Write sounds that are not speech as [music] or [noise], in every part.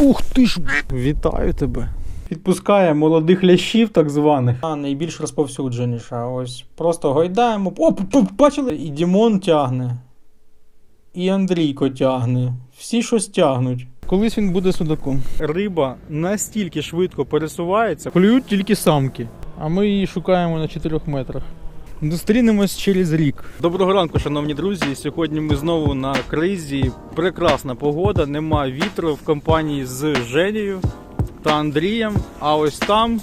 Ух ти ж! Вітаю тебе. Підпускає молодих лящів, так званих. А найбільш розповсюдженіша. Ось просто гойдаємо. О, п- п- бачили? І Дімон тягне. І Андрійко тягне. Всі щось тягнуть. Колись він буде судаком. Риба настільки швидко пересувається, клюють тільки самки. А ми її шукаємо на 4 метрах. Зустрінемось через рік. Доброго ранку, шановні друзі. Сьогодні ми знову на кризі. Прекрасна погода, нема вітру в компанії з Женією та Андрієм. А ось там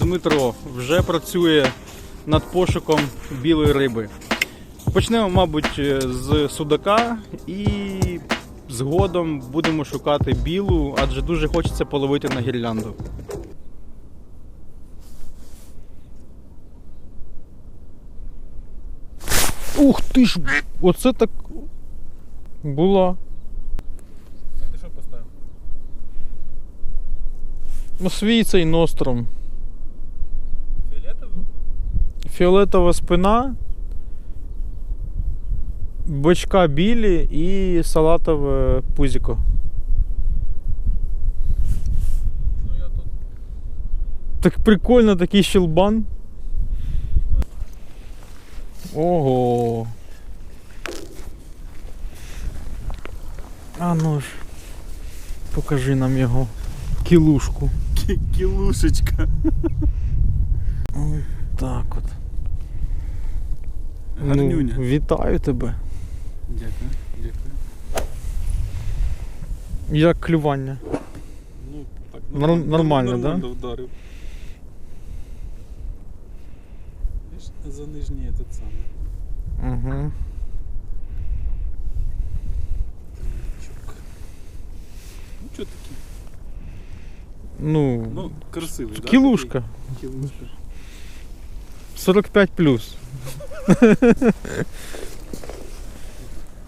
Дмитро вже працює над пошуком білої риби. Почнемо, мабуть, з судака і згодом будемо шукати білу, адже дуже хочеться половити на гірлянду. Ух ти ж! Оце так була. А ти що поставив? Ну, свій цей ностром. Фіолетовий? Фіолетова спина, бочка білі і салатове пузіко. Ну я тут. Так прикольно такий щелбан. Ого. А ну ж. Покажи нам його кілушку. Кілушечка. [laughs] Ось так от. Гарнюня. Ну, вітаю тебе. Дякую, дякую. Як клювання. Ну, так, Нор- нормально, да? вдарив. За нижній этот самий. Угу. Ну, що такий? Ну, Ну, красивий, да? кілушка. такий? Кілушка. 45 плюс.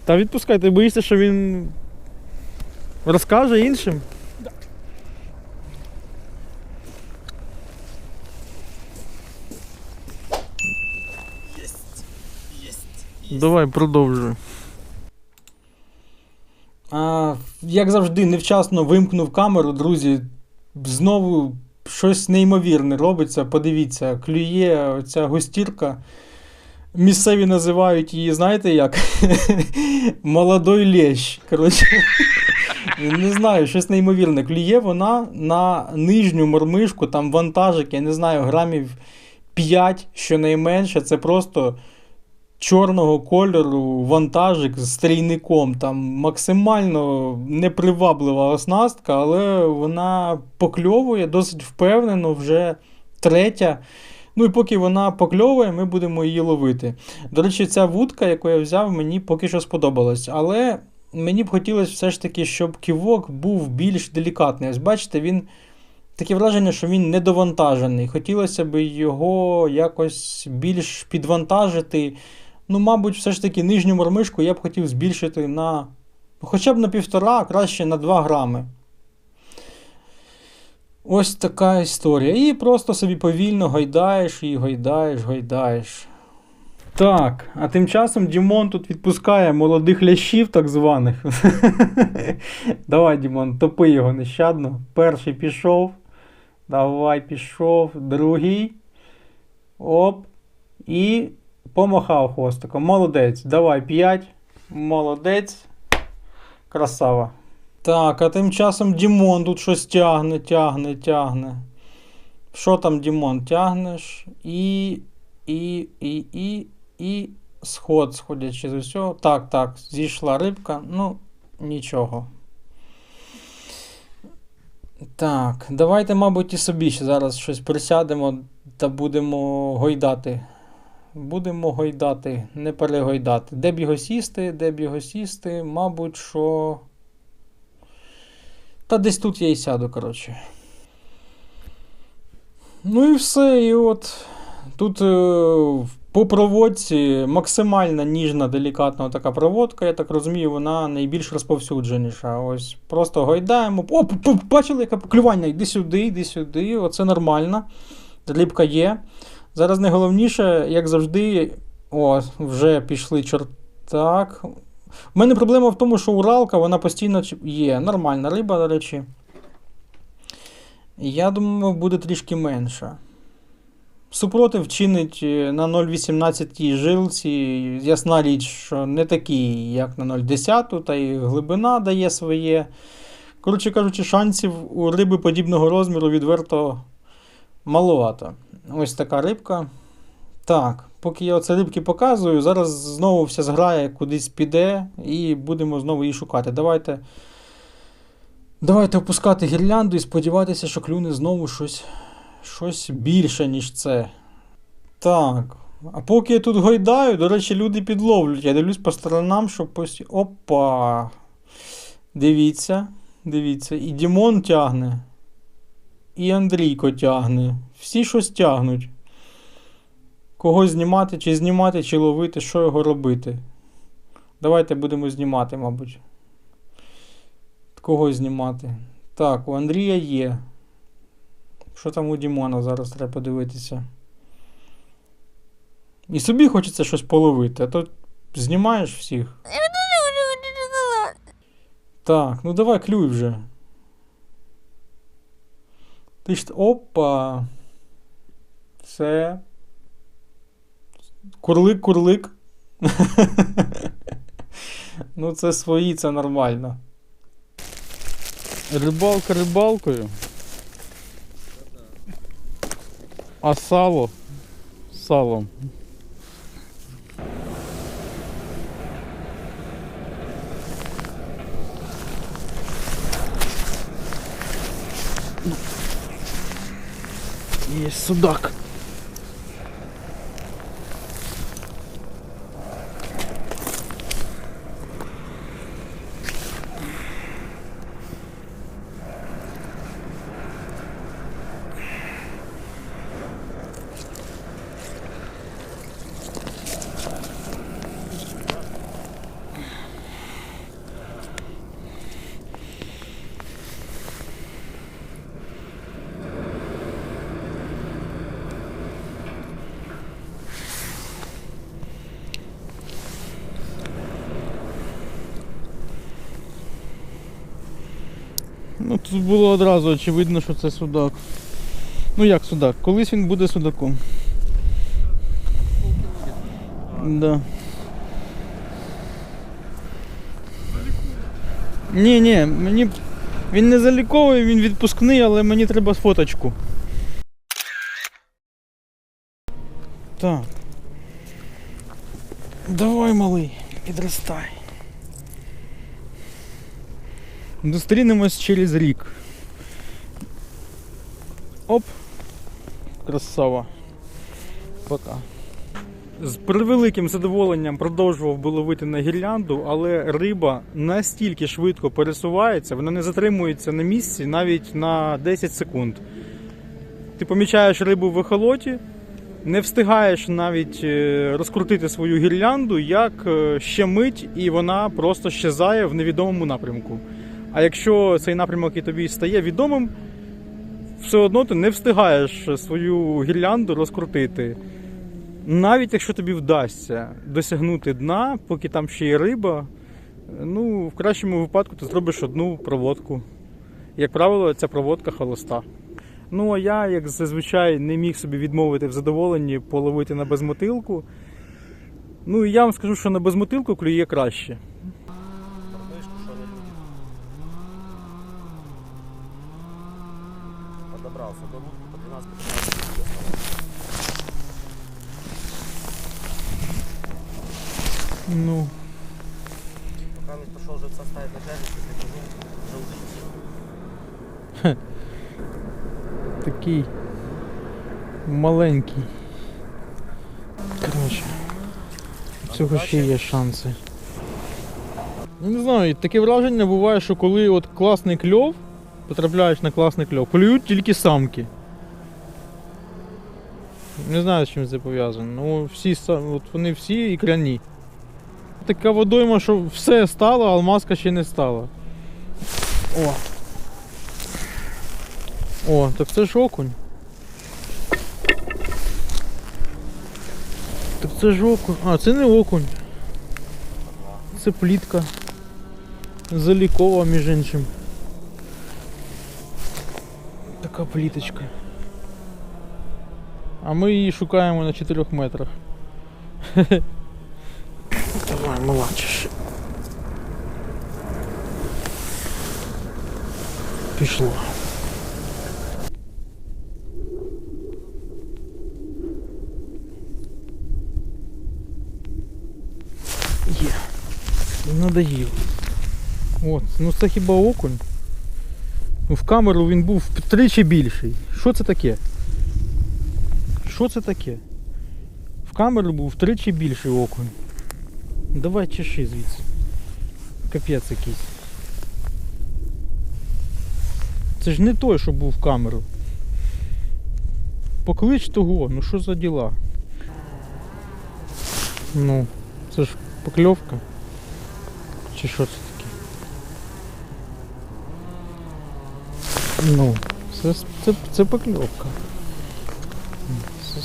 Та відпускай, ти боїшся, що він розкаже іншим? Давай, продовжуй. А, як завжди, невчасно вимкнув камеру, друзі. Знову щось неймовірне робиться. Подивіться, клює оця густірка. Місцеві називають її, знаєте як? [laughs] Молодой лещ. Коротше, [laughs] не знаю, щось неймовірне. Клює вона на нижню мормишку, там вантажик, я не знаю, грамів 5, щонайменше. Це просто чорного кольору вантажик з трійником. Там максимально неприваблива оснастка, але вона покльовує досить впевнено, вже третя. Ну і поки вона покльовує, ми будемо її ловити. До речі, ця вудка, яку я взяв, мені поки що сподобалась. Але мені б хотілося все ж таки, щоб ківок був більш делікатний. Ось бачите, він таке враження, що він недовантажений. Хотілося б його якось більш підвантажити. Ну, мабуть, все ж таки нижню мормишку я б хотів збільшити на ну, хоча б на півтора, а краще на 2 грами. Ось така історія. І просто собі повільно гойдаєш і гойдаєш, гойдаєш. Так, а тим часом Дімон тут відпускає молодих лящів, так званих. [laughs] Давай, Дімон, топи його нещадно. Перший пішов. Давай, пішов. Другий. Оп. І помахав хвостиком. Молодець. Давай, 5. Молодець. Красава. Так, а тим часом Дімон тут щось тягне, тягне, тягне. Що там, Дімон, тягнеш? І. І. І. І. І. Сход, сходячи з усього. Так, так, зійшла рибка. Ну, нічого. Так, давайте, мабуть, і собі ще зараз щось присядемо та будемо гойдати. Будемо гойдати, не перегойдати. Де б його сісти, де б його сісти, мабуть, що. Та десь тут я і сяду, коротше. Ну і все. І от тут е, по проводці максимально ніжна, делікатна така проводка, я так розумію, вона найбільш розповсюдженіша. Ось просто гойдаємо. О, бачили, яке клювання? Йди сюди, йди сюди. Оце нормально. Рибка є. Зараз найголовніше, як завжди, о, вже пішли чорт. Так. У мене проблема в тому, що Уралка, вона постійно є. Нормальна риба, до речі. Я думаю, буде трішки менше. Супротив чинить е, на 0,18 жилці. Ясна річ, що не такий, як на 0,10, та й глибина дає своє. Коротше кажучи, шансів у риби подібного розміру відверто маловато. Ось така рибка. Так, поки я оце рибки показую, зараз знову вся зграя кудись піде і будемо знову її шукати. Давайте. Давайте опускати гірлянду і сподіватися, що клюне знову щось, щось більше, ніж це. Так. А поки я тут гойдаю, до речі, люди підловлюють. Я дивлюсь по сторонам, щоб постійно. Опа! Дивіться, дивіться. І Дімон тягне. І Андрійко тягне. Всі щось тягнуть. Кого знімати, чи знімати, чи ловити, що його робити. Давайте будемо знімати, мабуть. Кого знімати? Так, у Андрія є. Що там у Дімона зараз треба подивитися. І собі хочеться щось половити, а то знімаєш всіх. Так, ну давай клюй вже. Ж. Опа. Все. Курлик, курлик. [laughs] ну, це свої, це нормально. Рибалка рибалкою. А сало салом. Є судак. Ну тут було одразу очевидно, що це судак. Ну як судак? Колись він буде судаком. Да. Ні, ні, мені. Він не заліковий, він відпускний, але мені треба фоточку. Так. Давай, малий, підростай. Зустрінемось через рік. Оп. Красава. Пока. З превеликим задоволенням продовжував би ловити на гірлянду, але риба настільки швидко пересувається, вона не затримується на місці навіть на 10 секунд. Ти помічаєш рибу в ехолоті, не встигаєш навіть е, розкрутити свою гірлянду, як е, ще мить, і вона просто щезає в невідомому напрямку. А якщо цей напрямок і тобі стає відомим, все одно ти не встигаєш свою гірлянду розкрутити. Навіть якщо тобі вдасться досягнути дна, поки там ще є риба, ну, в кращому випадку ти зробиш одну проводку. Як правило, ця проводка холоста. Ну, а я, як зазвичай, не міг собі відмовити в задоволенні половити на безмотилку. Ну і я вам скажу, що на безмотилку клює краще. [laughs] Такий маленький. Коротше. У цього ще є шанси. Ну, Не знаю, таке враження буває, що коли от класний кльов, потрапляєш на класний кльов, клюють тільки самки. Не знаю, з чим це пов'язано. Ну, всі, от вони всі ікряні. Така водойма, що все стало, а алмазка ще не стала. О! О, так це ж окунь. Так це ж окунь. А, це не окунь. Це плітка. Залікова, між іншим. Така пліточка. А ми її шукаємо на 4 метрах. [laughs] Давай, молодчиш. Пішло. Є. Надоїв. От, ну це хіба окунь? Ну, в камеру він був втричі більший. Що це таке? Що це таке? В камеру був втричі більший окунь. Давай чеши звідси. Капець якийсь. Це ж не той, що був в камеру. Поклич того, ну що за діла? Ну, це ж покльовка. Чи що це? Ну, це, це, це покльовка. Це.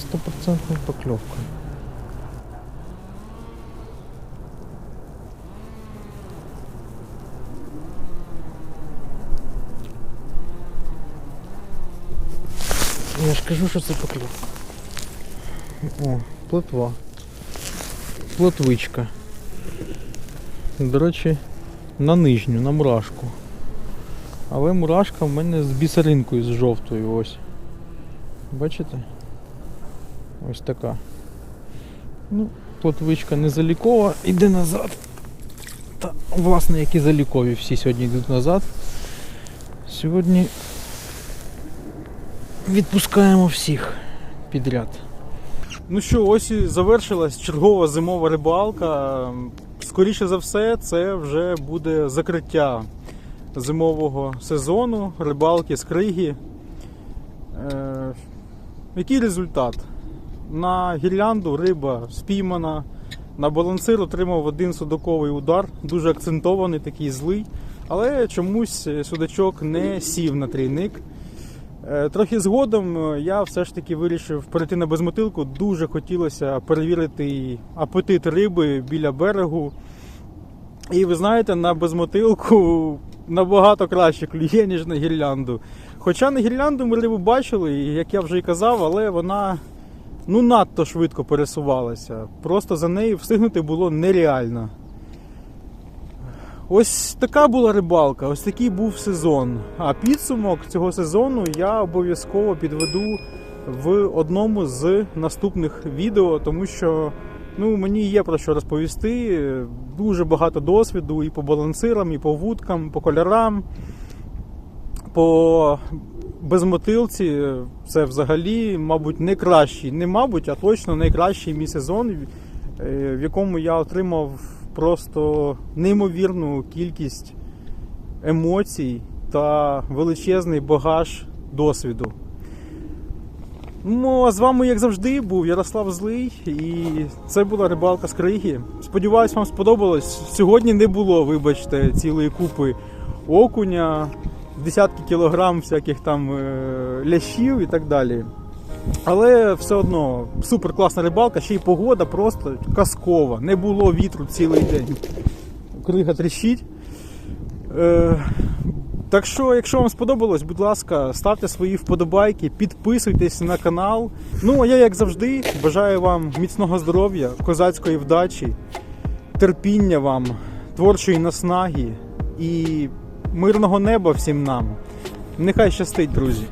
Я ж кажу, що це. О, плотва. Плотвичка. До речі, на нижню, на мурашку. Але мурашка в мене з бісеринкою з жовтою ось. Бачите? Ось така. Ну, плотвичка не залікова, іде назад. Та, власне, які залікові всі сьогодні йдуть назад. Сьогодні відпускаємо всіх підряд. Ну що, ось і завершилась чергова зимова рибалка. Скоріше за все, це вже буде закриття зимового сезону рибалки з криги. Е, який результат? На гірлянду риба спіймана, на балансир отримав один судаковий удар, дуже акцентований, такий злий. Але чомусь судачок не сів на трійник. Е, Трохи згодом е, я все ж таки вирішив перейти на безмотилку. Дуже хотілося перевірити апетит риби біля берегу. І ви знаєте, на безмотилку набагато краще клює, ніж на гірлянду. Хоча на гірлянду ми рибу бачили, як я вже і казав, але вона ну, надто швидко пересувалася. Просто за нею встигнути було нереально. Ось така була рибалка, ось такий був сезон. А підсумок цього сезону я обов'язково підведу в одному з наступних відео, тому що ну, мені є про що розповісти. Дуже багато досвіду і по балансирам, і по вудкам, по кольорам, по безмотилці. Це взагалі, мабуть, не кращий, не мабуть, а точно найкращий мій сезон, е, в якому я отримав просто неймовірну кількість емоцій та величезний багаж досвіду. Ну, а з вами, як завжди, був Ярослав Злий, і це була рибалка з Криги. Сподіваюсь, вам сподобалось. Сьогодні не було, вибачте, цілої купи окуня, десятки кілограм всяких там е, лящів і так далі. Але все одно супер класна рибалка, ще й погода просто казкова. Не було вітру цілий день. Крига тріщить. Е, так що, якщо вам сподобалось, будь ласка, ставте свої вподобайки, підписуйтесь на канал. Ну, а я, як завжди, бажаю вам міцного здоров'я, козацької вдачі, терпіння вам, творчої наснаги і мирного неба всім нам. Нехай щастить, друзі!